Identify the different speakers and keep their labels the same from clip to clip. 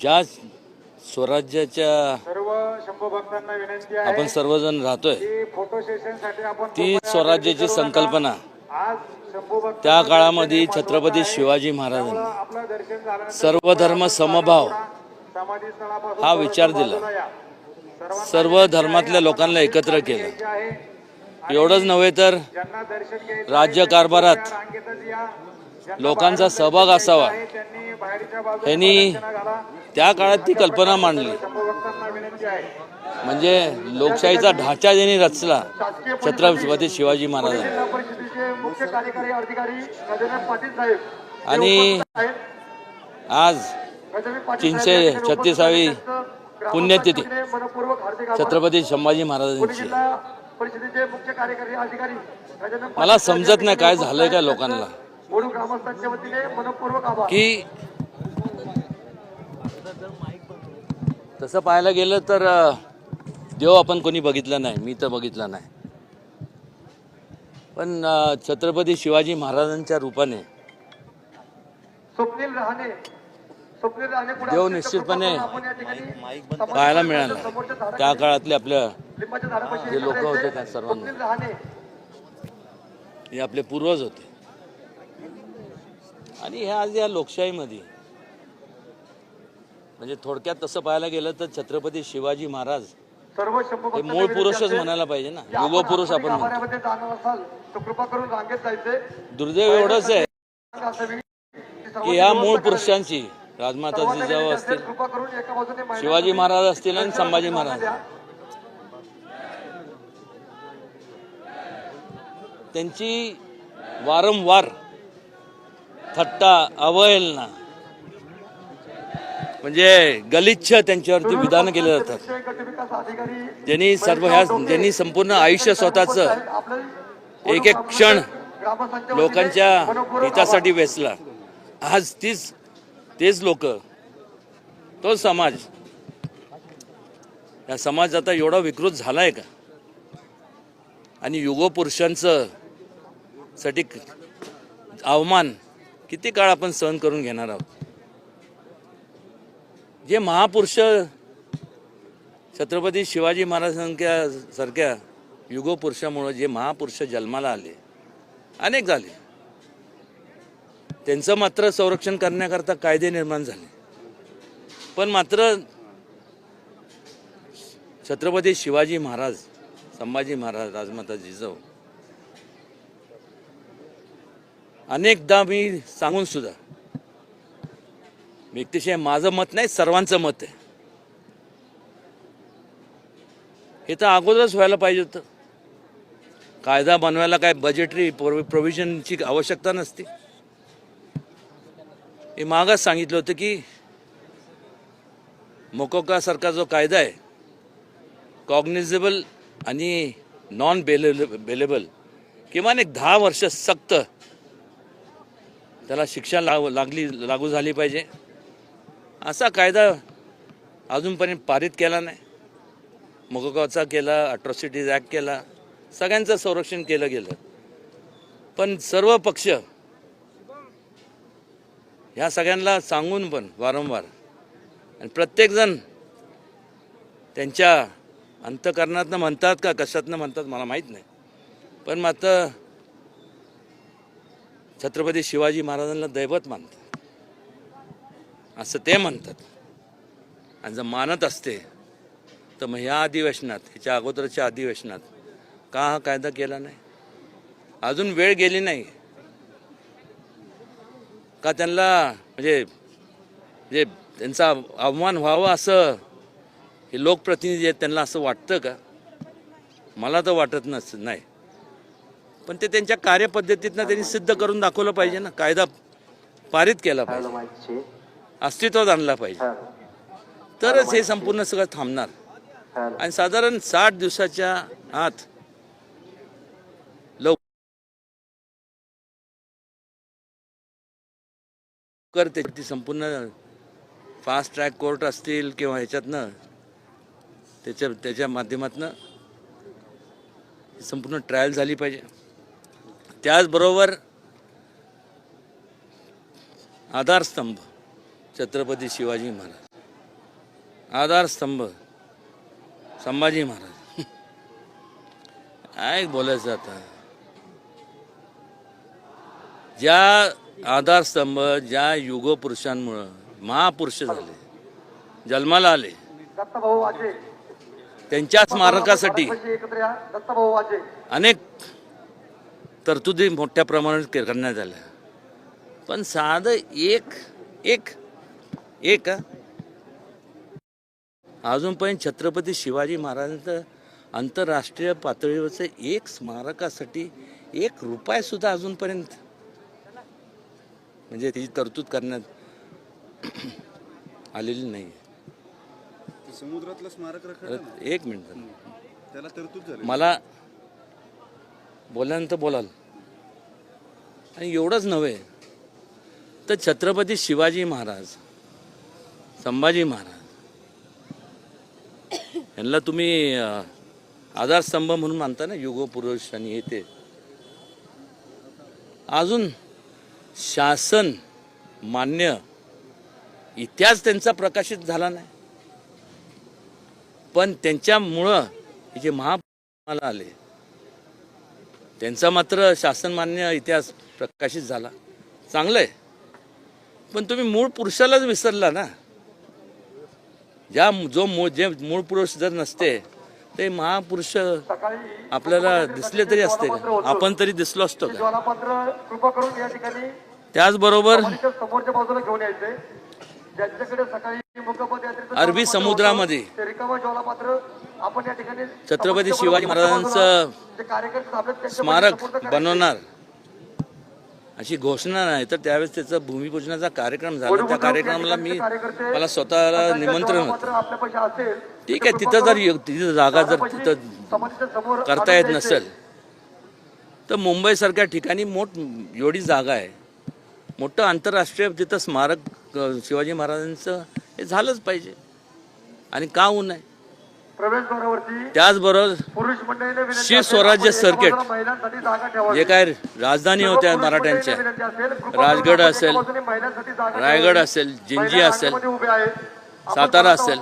Speaker 1: ज्या स्वराज्याच्या आपण सर्वजण राहतोय ती स्वराज्याची. संकल्पना त्या काळामध्ये छत्रपती शिवाजी महाराजांनी सर्व धर्म समभाव हा विचार दिला. सर्व धर्मातल्या लोकांना एकत्र केलं. एवढंच नव्हे तर राज्य कारभारात लोकांचा सहभाग असावा. यांनी त्या काळात ती कल्पना मांडली. म्हणजे लोकशाहीचा ढाचा ज्यांनी रचला छत्रपती शिवाजी महाराजांनी. आणि आज तीनशे छत्तीसावी पुण्यतिथी छत्रपती संभाजी महाराजांची मला समजत नाही काय झालंय का लोकांना.
Speaker 2: ग्रामस्थांच्या वतीने मनपूर्वक आभार
Speaker 1: की तसं पाहायला गेलं तर देव आपण कोणी बघितला नाही मी तर बघितला नाही पण छत्रपती शिवाजी महाराजांच्या रूपाने
Speaker 2: स्वप्नील रहाणे
Speaker 1: देव निश्चितपणे पाहायला मिळाला त्या काळातले आपल्या जे लोकं होते. त्या सर्वांना. हे आपले पूर्वज होते आणि ह्या आज या लोकशाहीमध्ये. म्हणजे थोडक्यात तसं पाहायला गेलं तर छत्रपती शिवाजी महाराज हे मूळ पुरुषच म्हणायला पाहिजे ना. युग पुरुष आपण दुर्दैव एवढंच आहे
Speaker 2: की
Speaker 1: ह्या मूळ. पुरुषांची राजमाता जिजाऊ असतील. शिवाजी महाराज असतील आणि संभाजी महाराज. त्यांची वारंवार थट्टा अवहेलना म्हणजे गलिच्छ त्यांच्यावरती विधान केले जातात. ज्यांनी सर्व ह्या ज्यांनी संपूर्ण आयुष्य स्वतःचं एक एक क्षण लोकांच्या हितासाठी वेचला. आज तीच तेच लोक. तो समाज. या समाज आता एवढा विकृत झालाय का? आणि युगपुरुषांचं साठी अवमान किती काळ आपण सहन करून घेणार आहोत? जे महापुरुष छत्रपती शिवाजी महाराजांसारख्या सारख्या युगपुरुषामुळं जे महापुरुष जन्माला आले अनेक झाले. त्यांचं मात्र संरक्षण करण्याकरता कायदे निर्माण झाले. पण मात्र छत्रपती शिवाजी महाराज संभाजी महाराज राजमाता जिजाऊ अनेकदा मी सांगून सुद्धा व्यक्तिशय माझं मत नाही सर्वांचं मत आहे. हे तर अगोदरच व्हायला पाहिजे होतं. कायदा बनवायला काय बजेटरी प्रोव्हिजनची आवश्यकता नसते. हे मागच सांगितलं होतं की मोकोकासारखा जो कायदा आहे कॉग्निझेबल आणि नॉन बेले बेलेबल किमान एक दहा वर्ष सक्त त्याला शिक्षा लाग लागली लागू झाली पाहिजे. असा कायदा अजूनपर्यंत पारित केला नाही. मोकोकाचा केला अट्रॉसिटीज ॲक्ट केला सगळ्यांचं संरक्षण केलं गेलं. पण सर्व पक्ष ह्या सगळ्यांना सांगून पण वारंवार आणि प्रत्येकजण त्यांच्या अंतकरणातनं म्हणतात का कशातनं म्हणतात मला माहीत नाही. पण मात्र छत्रपती शिवाजी महाराजांना दैवत मानतात. असं ते म्हणतात. आणि जर मानत असते तर मग ह्या अधिवेशनात ह्याच्या अगोदरच्या अधिवेशनात का हा कायदा केला नाही? अजून वेळ गेली नाही. का त्यांना म्हणजे म्हणजे त्यांचा अवमान व्हावं असं हे लोकप्रतिनिधी आहेत त्यांना असं वाटतं का? मला तर वाटत नस नाही. पण ते त्यांच्या कार्यपद्धतीतनं त्यांनी सिद्ध करून दाखवलं पाहिजे ना. कायदा पारित केला पाहिजे. अस्तित्वात आणला पाहिजे. तरच हे संपूर्ण सगळं थांबणार. आणि साधारण साठ दिवसाच्या आत लवकर त्याची संपूर्ण फास्ट ट्रॅक कोर्ट असतील किंवा ह्याच्यातनं त्याच्या त्याच्या माध्यमातनं संपूर्ण ट्रायल झाली पाहिजे. त्याचबरोबर आधारस्तंभ छत्रपती शिवाजी महाराज. आधारस्तंभ संभाजी महाराज. काय बोलायचं आता? ज्या आधारस्तंभ ज्या युगपुरुषांमुळं महापुरुष झाले जन्माला आले त्यांच्या स्मारकासाठी अनेक तरतुदी मोठ्या प्रमाणात करण्यात आल्या पण साधं एक एक एक हा? अजूनपर्यंत छत्रपती शिवाजी महाराजांचं आंतरराष्ट्रीय पातळीवरचं एक स्मारकासाठी एक रुपया सुद्धा अजूनपर्यंत म्हणजे ती तरतूद करण्यात आलेली नाही.
Speaker 3: समुद्रातलं स्मारक
Speaker 1: एक मिनिट.
Speaker 3: त्याला तरतूद
Speaker 1: मला बोलानंतर बोलाल. आणि एवढंच नव्हे तर छत्रपती शिवाजी महाराज संभाजी महाराज यांना तुम्ही आधारस्तंभ म्हणून मानता ना युगपुरुष आणि हे ते. अजून शासन मान्य इतिहास त्यांचा प्रकाशित झाला नाही. पण त्यांच्यामुळं जे महामाला आले त्यांचा मात्र शासनमान्य इतिहास प्रकाशित झाला. चांगलं आहे पण तुम्ही मूळ पुरुषालाच विसरला ना. ज्या जो मूळ जे मूळ पुरुष जर नसते ते महापुरुष आपल्याला दिसले तरी असते. का आपण तरी दिसलो असतो का? त्याचबरोबर अरबी समुद्रामध्ये. छत्रपती शिवाजी महाराजांचं स्मारक. बनवणार. अशी घोषणा नाही. तर त्यावेळेस त्याचा भूमिपूजनाचा कार्यक्रम झाला. त्या कार्यक्रमाला मी मला स्वतःला निमंत्रण होतं. ठीक आहे तिथं जर तिथं जागा जर तिथं करता येत. नसेल तर मुंबईसारख्या ठिकाणी मोठ एवढी जागा आहे. मोठं आंतरराष्ट्रीय तिथं स्मारक शिवाजी महाराजांचं हे झालंच पाहिजे. आणि का होऊ नये? त्याचबरोबर श्री
Speaker 2: असेल,
Speaker 1: स्वराज्य सर्किट. जे काय राजधानी होत्या मराठ्यांच्या राजगड असेल, रायगड. असेल जिंजी असेल सातारा असेल.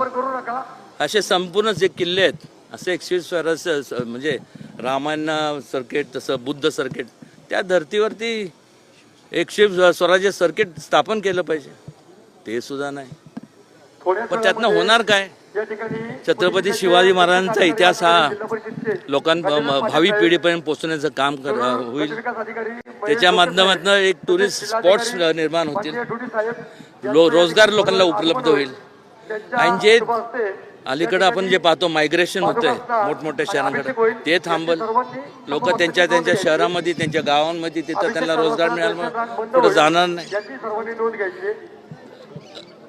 Speaker 1: असे संपूर्ण जे किल्ले आहेत असे एकशे स्वराज्य म्हणजे रामायण सर्किट तसं बुद्ध सर्किट त्या धर्तीवरती एकशे स्वराज्य सर्किट स्थापन केलं पाहिजे ते सुद्धा नाही पण त्यातनं होणार काय छत्रपती शिवाजी महाराजांचा इतिहास हा लोकां भावी पिढीपर्यंत पोहोचण्याचं काम कर होईल त्याच्या माध्यमातून एक टुरिस्ट स्पॉट्स निर्माण होतील लो- रोजगार लोकांना उपलब्ध होईल. आणि जे अलीकडं आपण जे पाहतो मायग्रेशन होतंय मोठमोठ्या शहरांकडे. ते थांबल लोक त्यांच्या त्यांच्या. शहरामध्ये त्यांच्या गावांमध्ये तिथं त्यांना रोजगार मिळाला पुढे. जाणार नाही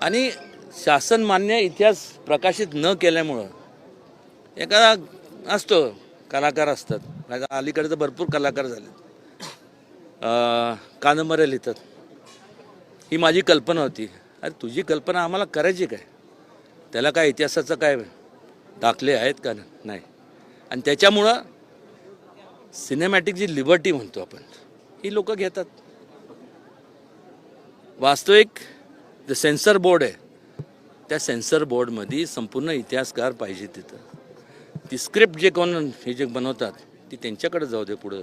Speaker 1: आणि शासन मान्य इतिहास प्रकाशित न केल्यामुळं एखादा असतो कलाकार असतात. आता अलीकडे तर भरपूर कलाकार झाले. कादंबऱ्या लिहितात. ही माझी कल्पना होती. अरे तुझी कल्पना आम्हाला करायची काय? त्याला काय इतिहासाचं काय दाखले आहेत का नाही? आणि त्याच्यामुळं सिनेमॅटिक जी लिबर्टी म्हणतो आपण ही लोक घेतात. वास्तविक जे सेन्सर बोर्ड आहे. त्या सेन्सर बोर्डमध्ये संपूर्ण इतिहासकार पाहिजे तिथं. ती स्क्रिप्ट जे कोण हे जे बनवतात ती त्यांच्याकडे जाऊ दे पुढं.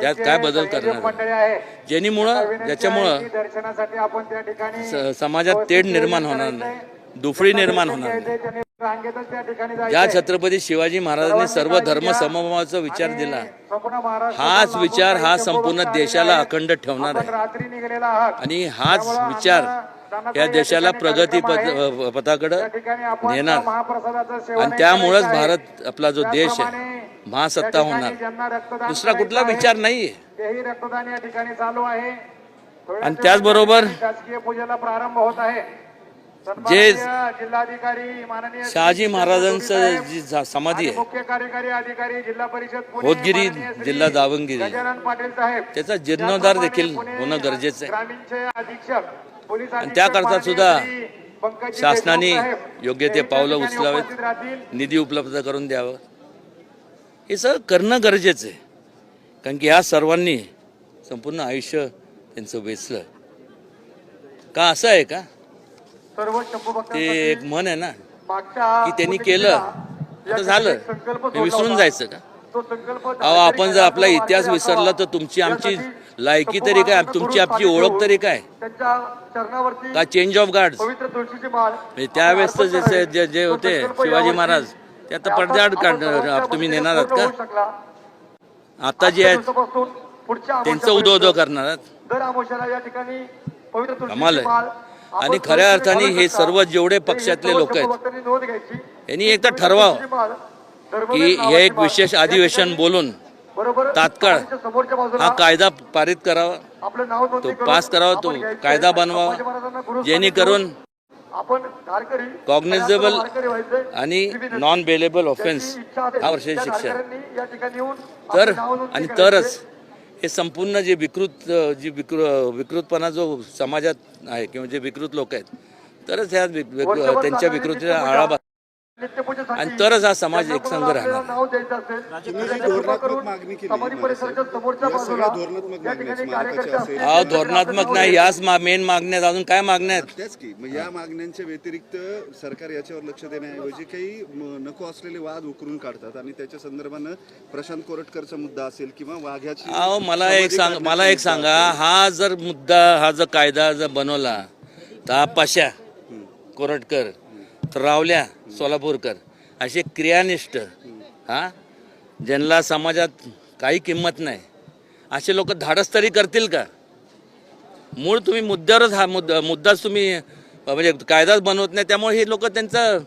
Speaker 1: त्यात काय बदल करणार? ज्यानीमुळं ज्याच्यामुळं समाजात तेढ निर्माण होणार नाही. दुफळी निर्माण होणार नाही. ज्या छत्रपती शिवाजी महाराजांनी सर्व धर्म समभावाचा विचार दिला हाच विचार हा संपूर्ण देशाला अखंड ठेवणार आहे. आणि हाच विचार या देशाला प्रगती पथ पथाकडे नेणार. आणि त्यामुळंच भारत आपला जो देश आहे महासत्ता होणार. दुसरा कुठला विचार
Speaker 2: आहे
Speaker 1: आणि त्याचबरोबर
Speaker 2: शासकीय पूजेला प्रारंभ होत आहे.
Speaker 1: जे
Speaker 2: सन्माननीय जिल्हाधिकारी माननीय
Speaker 1: शहाजी महाराजांचं जी समाधी आहे.
Speaker 2: मुख्य कार्यकारी अधिकारी जिल्हा परिषद
Speaker 1: होतगिरी जिल्हा दावणगिरी
Speaker 2: गजानन पाटील साहेब.
Speaker 1: त्याचा जीर्णोद्धार देखील होणं गरजेचं आहे. आणि त्याकरता सुद्धा शासनाने योग्य ते पावलं उचलावेत. निधी उपलब्ध करून द्यावं. हे सगळं करणं गरजेचं आहे. कारण की ह्या सर्वांनी संपूर्ण आयुष्य त्यांचं वेचलं. का असं आहे का? ते एक म्हण आहे ना की त्यांनी केलं. आता
Speaker 2: ठिकाणी
Speaker 1: झालं विसरून. जायचं का? अहो आपण जर आपला इतिहास विसरला तर तुमची आमची लायकी तरी काय तुमची आमची ओळख तरी काय का चेंज ऑफ गार्ड त्यावेळेस जसे. जे होते शिवाजी महाराज ते आता पडद्याआड
Speaker 2: आपण
Speaker 1: काढ
Speaker 2: सर्वांच्या
Speaker 1: तुम्ही नेणार आहात का. आता जे आहेत त्यांचं उदो उदो करणार आहात कमाल आहे. आणि खऱ्या अर्थाने हे. सर्व जेवढे पक्षातले लोक आहेत, यांनी एकदा ठरवावं की हे एक. विशेष अधिवेशन बोलून तात्काळ हा कायदा पारित करावा
Speaker 2: आपलं नाव नोंदणी
Speaker 1: तो पास करावा तो. कायदा बनवावा जेणेकरून कॉग्निझेबल
Speaker 2: आणि.
Speaker 1: नॉन बेलेबल ऑफेन्स हा वर्षाची
Speaker 2: त्या
Speaker 1: शिक्षा आहे.
Speaker 2: धारकऱ्यांनी या ठिकाणी येऊन
Speaker 1: तर आणि. तरच हे संपूर्ण जे विकृत जी विकृ विकृतपणा जो समाजात आहे किंवा जे विकृत लोक आहेत तरच ह्या त्यांच्या विकृतीला आळा आणि तरच हा समाज एकसंघ
Speaker 2: कोणाला
Speaker 1: राहणार.
Speaker 3: धोरणात्मक
Speaker 1: नाही याच मेन मागण्या आहेत. अजून काय मागण्या आहेत
Speaker 3: त्याच की मग या मागण्यांच्या व्यतिरिक्त सरकार याच्यावर लक्ष देण्याऐवजी काही नको असलेले वाद उकरून काढतात आणि त्याच्या संदर्भानं प्रशांत कोरटकरचा मुद्दा असेल किंवा वाघ्याची
Speaker 1: अहो मला एक सांग मला एक सांगा. हा जर मुद्दा हा जर कायदा जर बनवला तर हा पाशा कोरटकर रावल्या सोलापूरकर असे क्रियानिष्ठ हा? ज्यांना समाजात काही किंमत नाही असे लोक धाडस तरी करतील का? मूळ तुम्ही मुद्द्यावरच हा मुद्दा मुद्दाच तुम्ही म्हणजे कायदाच बनवत नाही त्यामुळे हे लोक त्यांचं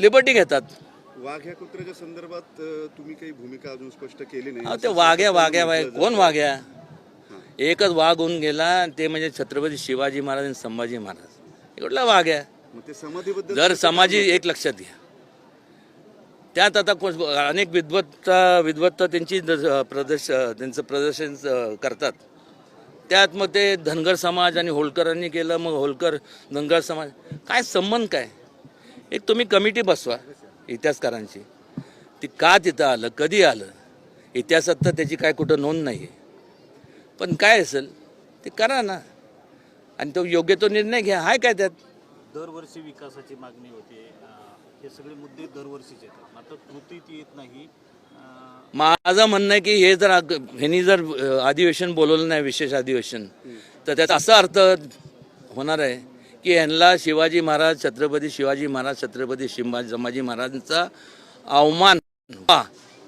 Speaker 1: लिबर्टी घेतात.
Speaker 3: वाघ या कुत्र्याच्या संदर्भात तुम्ही काही भूमिका अजून स्पष्ट केली नाही.
Speaker 1: ते वाघ्या वाघ्या वाघ्या
Speaker 3: म्हटलं
Speaker 1: कोण. वाघ्या? एकच वाघ होऊन गेला ते म्हणजे छत्रपती शिवाजी महाराज आणि संभाजी महाराज. एवढला वाघ जर समाजी एक लक्षात घ्या. त्यात आता कोण- अनेक विद्वत्ता विद्वत्ता त्यांची प्रदर्श त्यांचं प्रदर्शन करतात. त्यात मग ते धनगर समाज आणि होळकरांनी केलं मग होळकर धनगर समाज. काय संबंध काय? एक तुम्ही कमिटी बसवा इतिहासकारांची. ती का तिथं आलं कधी आलं? इतिहासात तर त्याची काय कुठं नोंद नाही आहे पण काय असेल ते करा ना. आणि तो योग्य तो निर्णय घ्या. हाय काय त्यात?
Speaker 4: दरवर्षी विकासाची मागणी होते. हे सगळे मुद्दे दरवर्षीचे येतात. मात्र कृतीत येत नाही.
Speaker 1: माझं म्हणणं आहे की हे जर ह्यांनी जर अधिवेशन बोलवलं नाही विशेष अधिवेशन तर त्याचा असा अर्थ होणार आहे की ह्यांना शिवाजी महाराज छत्रपती शिवाजी महाराज छत्रपती शिंबा संभाजी महाराजांचा अवमान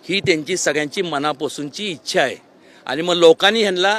Speaker 1: ही त्यांची सगळ्यांची मनापासूनची इच्छा आहे. आणि मग लोकांनी ह्यांना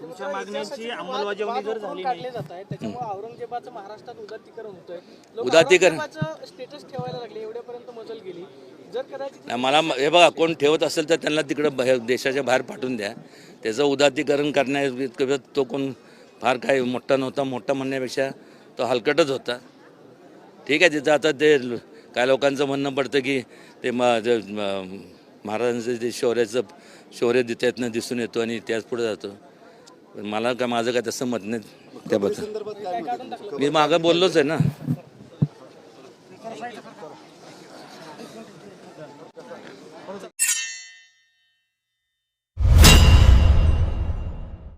Speaker 4: तुमच्या मागण्यांची अंमलबजावणी जर झाली नाही.
Speaker 5: काढले जात आहे त्याच्यामुळे औरंगजेबाचं महाराष्ट्रात उदात्तीकरण होतंय. लोक? औरंगजेबाचं स्टेटस ठेवायला लागले. एवढ्यापर्यंत मजल गेली. जर कदाचित
Speaker 1: नाही, मला हे बघा कोण ठेवत असेल तर त्यांना तिकडं देशाच्या बाहेर पाठवून द्या. त्याचं उदात्तीकरण करण्या तो कोण फार काय मोठा नव्हता. मोठा म्हणण्यापेक्षा तो हलकटच होता. ठीक आहे तिथं आता ते काय लोकांचं म्हणणं पडतं की ते महाराजांचं ते शौर्याचं शौर्य त्यातनं दिसून येतो आणि इतिहास पुढे जातो. पण मला का माझं काय तसं मत नाही त्याबद्दल मी मागं बोललोच आहे ना.